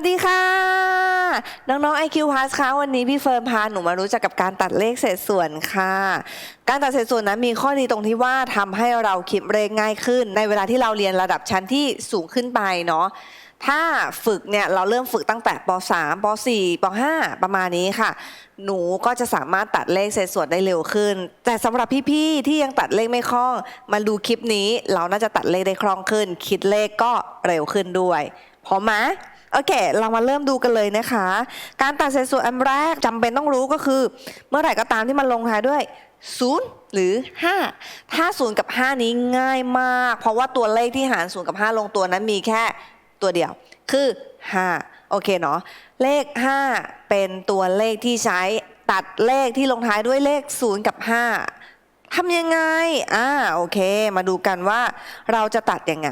วัสดีค่ะ น้องๆ IQ Plus คะวันนี้พี่เฟิร์นพาหนูมารู้จักกับการตัดเลขเศษส่วนค่ะ การตัดเศษส่วนนั้นมีข้อดีตรงที่ว่าทำให้เราคิดเลขง่ายขึ้น ในเวลาที่เราเรียนระดับชั้นที่สูงขึ้นไปเนาะถ้าฝึกเนี่ยเราเริ่มฝึกตั้งแต่ป .3 ป .4 ป .5 ประมาณนี้ค่ะ หนูก็จะสามารถตัดเลขเศษส่วนได้เร็วขึ้น แต่สำหรับพี่ๆที่ยังตัดเลขไม่คล่อง มาดูคลิปนี้เราน่าจะตัดเลขได้คล่องขึ้น คิดเลขก็เร็วขึ้นด้วยพร้อมไหม โอเค เรามาเริ่มดูกันเลยนะคะ การตัดเศษส่วนอันแรกจำเป็นต้องรู้ก็คือ เมื่อไหร่ก็ตามที่มันลงท้ายด้วย 0 หรือ 5 ถ้า 0 กับ 5 นี้ง่ายมาก เพราะว่าตัวเลขที่หาร 0 กับ 5 ลงตัวนั้นมีแค่ตัวเดียว คือ 5 โอเคเนาะ เลข 5 เป็นตัวเลขที่ใช้ตัดเลขที่ลงท้ายด้วยเลข 0 กับ 5 ทำยังไง อ่า โอเค มาดูกันว่าเราจะตัดยังไง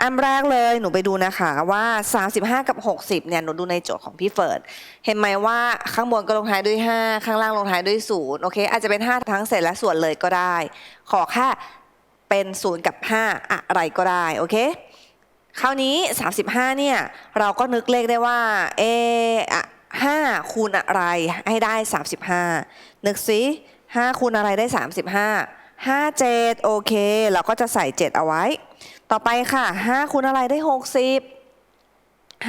อันแรกเลย หนูไปดูนะคะว่า 35 กับ 60 เนี่ย หนูดูในโจทย์ของพี่เฟิร์ด เห็นไหมว่าข้างบนก็ลงท้ายด้วย 5 ข้างล่างลงท้ายด้วย 0 โอเค อาจจะเป็น 5 ทั้งเศษและส่วนเลยก็ได้ ขอแค่เป็น 0 กับ 5 อะไรก็ได้ โอเค คราวนี้ 35 เนี่ย เราก็นึกเลขได้ว่า เออะ5คูณอะไรให้ได้ 35 นึกซิ 5คูณอะไรได้ 35 5 7 โอเค เราก็จะใส่ 7 เอาไว้ ต่อไปค่ะ 5คูณอะไรได้ 60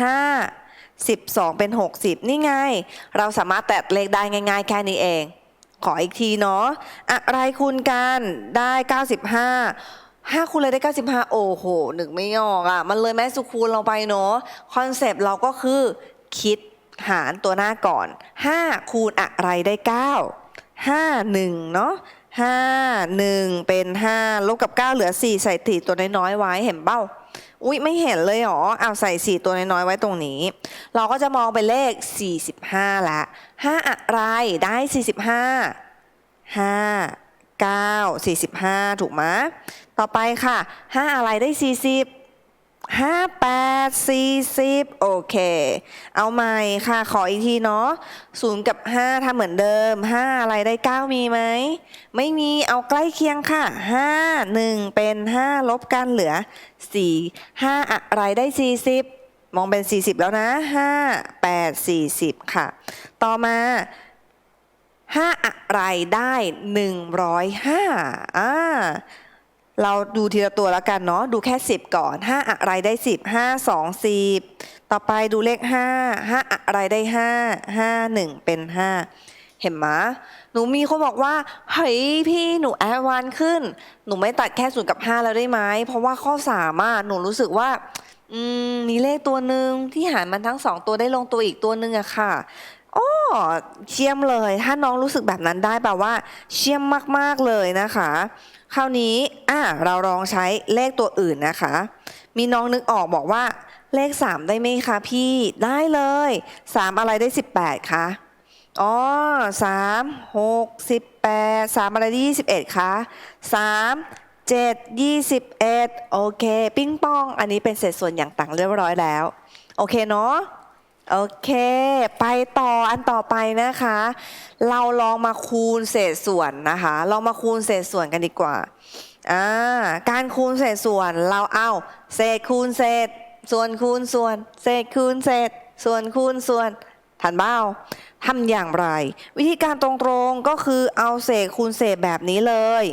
5 12 เป็น 60 นี่ไง เราสามารถแตะเลขได้ง่าย ๆ แค่นี้เอง ขออีกทีเนาะอะไรคูณกันได้ 95 5คูณเลยได้ 95 โอ้โหหนึกไม่ออกอะ่ะ มันเลยแม่สุคูณเราไปเนาะคอนเซปต์เราก็คือคิดหารตัวหน้าก่อน 5 คูณอะไรได้ 9 ห้าหนึ่งเนาะห้าหนึ่งเป็นห้าลบกับเก้าเหลือสี่ใส่สี่ตัวน้อยๆไว้เห็นเบ้าอุ้ยไม่เห็นเลยหรอเอาใส่สี่ตัวน้อยๆไว้ตรงนี้ เราก็จะมองไปเลขสี่สิบห้าละห้าอะไรได้สี่สิบห้าห้าเก้าสี่สิบห้าถูกไหมต่อไปค่ะห้าอะไรได้สี่สิบ 40 5 8 40โอเค เอาใหม่ค่ะขออีกทีเนาะ0กับ5ทำเหมือนเดิม5อะไรได้9มีไหม ไม่มีเอาใกล้เคียงค่ะ5 1เป็น5ลบกันเหลือ4 5อะไรได้40มองเป็น 40 แล้วนะ 5 8 40 ค่ะ ต่อมา 5 อะไรได้ 105อ่า เราดูทีละตัวแล้วกันเนาะดูแค่ 10 ก่อน 5 อะไรได้ 10 5 2 10 ต่อไปดูเลข 5 5 อะไรได้ 5 5 1 เป็น 5 เห็นไหมหนูมีคนบอกว่า เฮ้ยพี่หนูแอดวานขึ้น หนูไม่ตัดแค่0กับ 5 แล้วได้ไหม เพราะว่าข้อ3อะหนูรู้สึกว่าอืมมีเลขตัวหนึ่งที่หารมันทั้ง 2 ตัวได้ลงตัวอีกตัวหนึ่งอะค่ะ โอ้เชี่ยมเลย ถ้าน้องรู้สึกแบบนั้นได้แปลว่า เชี่ยมมากๆเลยนะคะ คราวนี้อะเราลองใช้เลขตัวอื่นนะคะ มีน้องนึกออกบอกว่า เลข 3 ได้ไหมคะพี่ได้เลย 3 อะไรได้ 18คะอ๋อ3 6 18 3อะไรได้21คะ3 7 21โอเค ปิ้งปอง อันนี้เป็นเศษส่วนอย่างต่างเรียบร้อยแล้ว โอเคเนาะ โอเค ไปต่ออันต่อไปนะคะ เราลองมาคูณเศษส่วนนะคะเรามาคูณเศษส่วนกันดีกว่าอ่าการคูณเศษส่วนเราเอาเศษคูณเศษ ส่วนคูณส่วน เศษคูณเศษ ส่วนคูณส่วนทันเบ้าทำอย่างไร วิธีการตรงๆก็คือเอาเศษคูณเศษแบบนี้เลย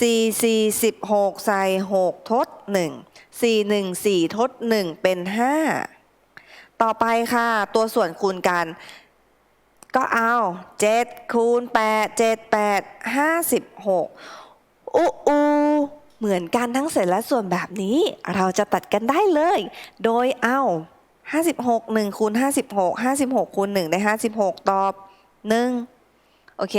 4 4 16ใส่6ทด 1 4 1 4 ทด 1 เป็น 5 ต่อไปค่ะ ตัวส่วนคูณกัน ก็เอา7คูณ8 7 8 56อู้อูเหมือนกันทั้งเศษและส่วนแบบนี้ เราจะตัดกันได้เลย โดยเอา56 1คูณ56 56คูณ1ได้ 56 ตอบ 1 โอเค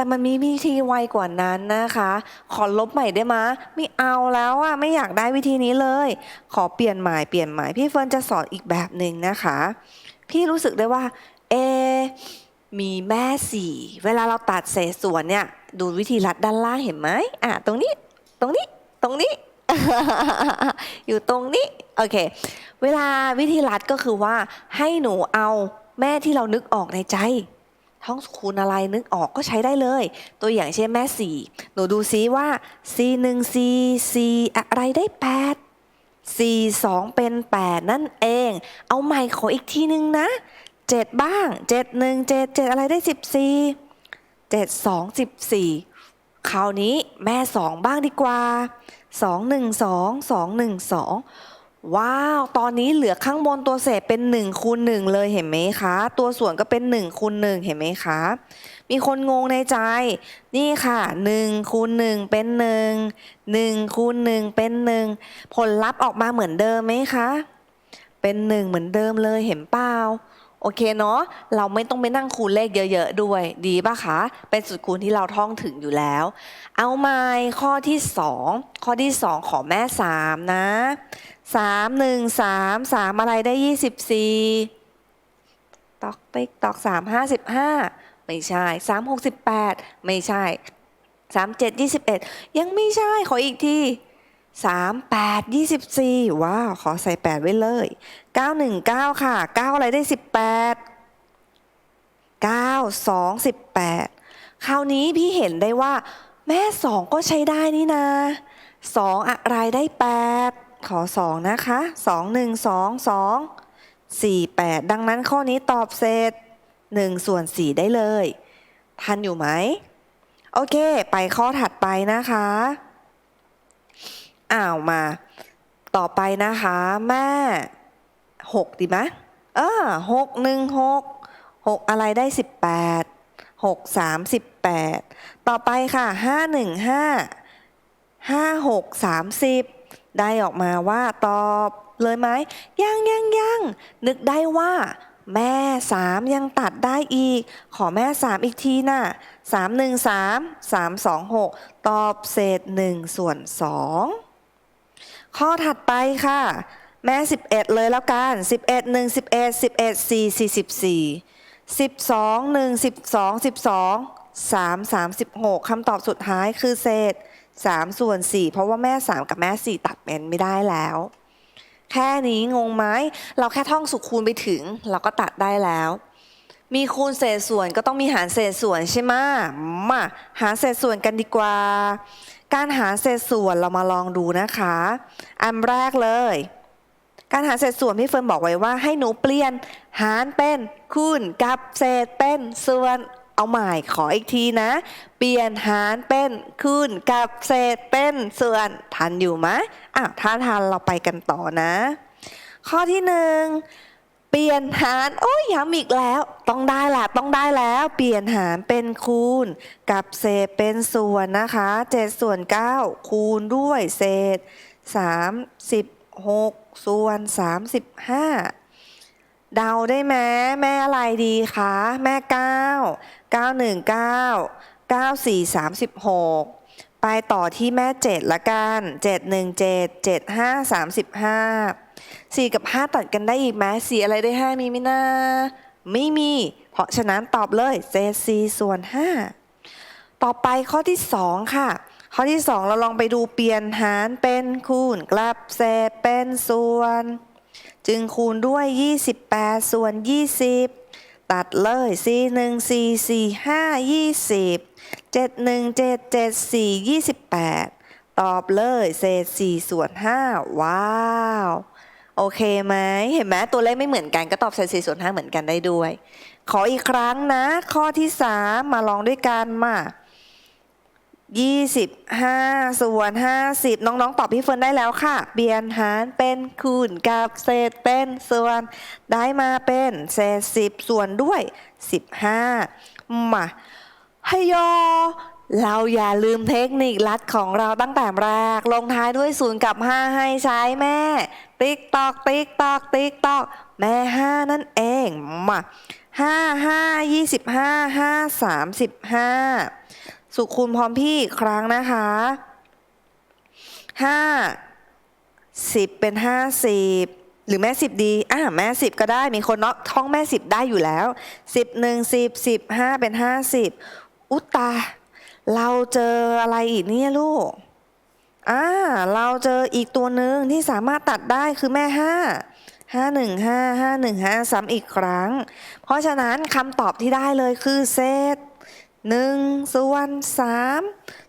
แต่มันมีวิธีไวกว่านั้นนะคะ ขอลบใหม่ได้ไหมะไม่เอาแล้วอะไม่อยากได้วิธีนี้เลย ขอเปลี่ยนใหม่เปลี่ยนใหม่พี่เฟิร์นจะสอนอีกแบบหนึ่งนะคะ พี่รู้สึกได้ว่า เอ มีแม่สี่เวลาเราตัดเศษส่วนเนี่ย ดูวิธีรัดด้านล่างเห็นไหมอะตรงนี้ ตรงนี้ ตรงนี้อยู่ตรงนี้ โอเค เวลาวิธีรัดก็คือว่าให้หนูเอาแม่ที่เรานึกออกในใจ ท้องคูณอะไรนึกออกก็ใช้ได้เลย ตัวอย่างเช่นแม่สี่หนูดูซิว่า c หนึ่ง c c อะไรได้แปด4 2เป็น 8 นั่นเอง เอาใหม่ขออีกทีนึงนะ 7 บ้าง 7 1 7 7 อะไรได้ 14 7 2 14 คราวนี้แม่ 2 บ้างดีกว่า 2 1 2 2 1 2 ว้าว ตอนนี้เหลือข้างบนตัวเศษเป็น1คูณ1เลยเห็นไหมคะ ตัวส่วนก็เป็น1คูณ1เห็นไหมคะ มีคนงงในใจ นี่ค่ะ1คูณ1เป็น 1 1คูณ1เป็น 1 ผลลัพธ์ออกมาเหมือนเดิมไหมคะ เป็น 1 เหมือนเดิมเลยเห็นเปล่า โอเคเนาะเราไม่ต้องไปนั่งคูณเลขเยอะ ๆ ด้วย ดีป่ะคะ เป็นสูตรคูณที่เราท่องถึงอยู่แล้ว เอาใหม่ข้อที่ 2 ข้อที่ 2 ขอแม่ 3 นะ 3 1 3 3 อะไรได้ 24 ตอกติ๊กตอก 3 55 ไม่ใช่ 3 68 ไม่ใช่ 3 7 21 ยังไม่ใช่ขออีกที 3 8 24 ว้าว ขอใส่ 8 ไว้เลย 9 1 9 ค่ะ 9 อะไรได้ 18 9 2 18 คราวนี้พี่เห็นได้ว่า แม่ 2 ก็ใช้ได้นี่นา2อะไรได้ 8 ขอ 2 นะคะ 2 1 2 2 4 8 ดังนั้นข้อนี้ตอบเสร็จ1ส่วน 4 ได้เลย ทันอยู่ไหม โอเค ไปข้อถัดไปนะคะ อ้าวมา ต่อไปนะคะ แม่6ดีไหมเออหกหนึ่งหกหกอะไรได้18 6 3 18ต่อไปค่ะ5 1 5 5 6 30ได้ออกมาว่าตอบเลยไหมยังยังยังนึกได้ว่า แม่3ยังตัดได้อีก ขอแม่3อีกทีน่ะ3 1 3 3 2 6ตอบเศษ1ส่วน2 ข้อถัดไปค่ะ แม่ 11 เลยแล้วกัน 11 1 11 11 4 44 12 1 12 12 3 36คำตอบสุดท้ายคือเศษ 3 ส่วน 4 เพราะว่าแม่ 3 กับแม่ 4 ตัดเป็นไม่ได้แล้ว แค่นี้งงไหมเราแค่ท่องสุขคูณไปถึง เราก็ตัดได้แล้ว มีคูณเศษส่วนก็ต้องมีหารเศษส่วนใช่ไหมมาหารเศษส่วนกันดีกว่า การหารเศษส่วนเรามาลองดูนะคะ อันแรกเลย การหารเศษส่วนพี่เฟิร์นบอกไว้ว่าให้หนูเปลี่ยนหารเป็นคูณกับเศษเป็นส่วนเอาใหม่ขออีกทีนะ เปลี่ยนหารเป็นคูณกับเศษเป็นส่วนทันอยู่ไหมอะถ้าทันเราไปกันต่อนะ ข้อที่หนึ่ง เปลี่ยนหารโอ้ยย้ำอีกแล้ว ต้องได้ละต้องได้แล้ว เปลี่ยนหารเป็นคูณ กับเศษเป็นส่วนนะคะ7ส่วน9คูณด้วยเศษ 36 ส่วน 35 เดาได้ไหมแม่อะไรดีคะ แม่ 9 919 94 36 ไปต่อที่แม่7ละกัน717 75 35 4กับ5ตัดกันได้อีกไหม4อะไรได้5มีไหมนะไม่มี เพราะฉะนั้นตอบเลยเศษ4ส่วน5ต่อไปข้อที่2ค่ะ ข้อที่2เราลองไปดูเปลี่ยนหารเป็นคูณ กลับเศษเป็นส่วน จึงคูณด้วย 28 ส่วน 20 ตัดเลย4 1 4 4 5 20 7 1 7 7 4 28 ตอบเลยเศษ4ส่วน 5 ว้าว โอเคไหมเห็นไหมตัวเลขไม่เหมือนกันก็ตอบเศษ4ส่วน 5 เหมือนกันได้ด้วย ขออีกครั้งนะ ข้อที่ 3 มาลองด้วยกันมา 25 ส่วน 50 น้องๆ ตอบพี่เฟิร์นได้แล้วค่ะเปลี่ยนหารเป็นคูณกับเศษเป็นส่วนได้มาเป็นเศษ 10 ส่วนด้วย 15 มาฮยอเราอย่าลืมเทคนิคลัดของเราตั้งแต่แรก ลงท้ายด้วย0กับ 5 ให้ใช้แม่ ติ๊กตอก ติ๊กตอก ติ๊กตอก แม่ 5 นั่นเอง มา 5 5 25 5 35 สุขคูณพร้อมพี่อีกครั้งนะคะห้าสิบเป็นห้าสิบหรือแม่สิบดีอ่าแม่สิบก็ได้มีคนเนาะท่องแม่สิบได้อยู่แล้วสิบหนึ่งสิบสิบห้าเป็นห้าสิบอุตตา เราเจออะไรอีกเนี่ยลูกอ่าเราเจออีกตัวหนึ่งที่สามารถตัดได้คือแม่ห้าห้าหนึ่งห้าห้าหนึ่งห้าซ้ำอีกครั้ง เพราะฉะนั้นคำตอบที่ได้เลยคือเศษ หนึ่งส่วนสาม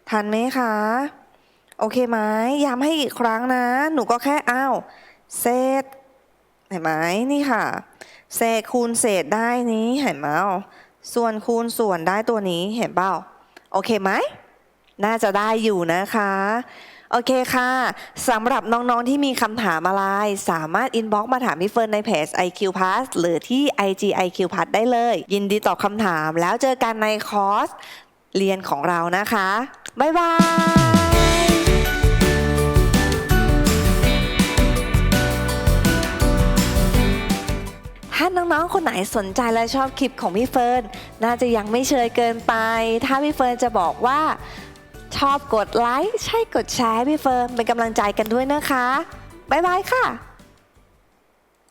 ทันไหมคะ โอเคไหมย้ำให้อีกครั้งนะ หนูก็แค่อ้าวเศษเห็นไหมนี่ค่ะ เศษคูณเศษได้นี้เห็นไหมส่วนคูณส่วนได้ตัวนี้เห็นเปล่า โอเคไหม น่าจะได้อยู่นะคะ โอเคค่ะสำหรับน้องๆที่มีคำถามอะไร สามารถอินบ็อกมาถามพี่เฟิร์นในเพจ IQ Pass หรือที่ IG IQ Pass ได้เลย ยินดีตอบคำถามแล้วเจอกันในคอร์สเรียนของเรานะคะ บ๊ายบายถ้าน้องๆ คนไหนสนใจและชอบคลิปของพี่เฟิร์น น่าจะยังไม่เชยเกินไป ถ้าพี่เฟิร์นจะบอกว่า ชอบกดไลค์ ใช่กดแชร์พี่เฟิร์มเป็นกำลังใจกันด้วยนะคะ บ๊ายบายค่ะ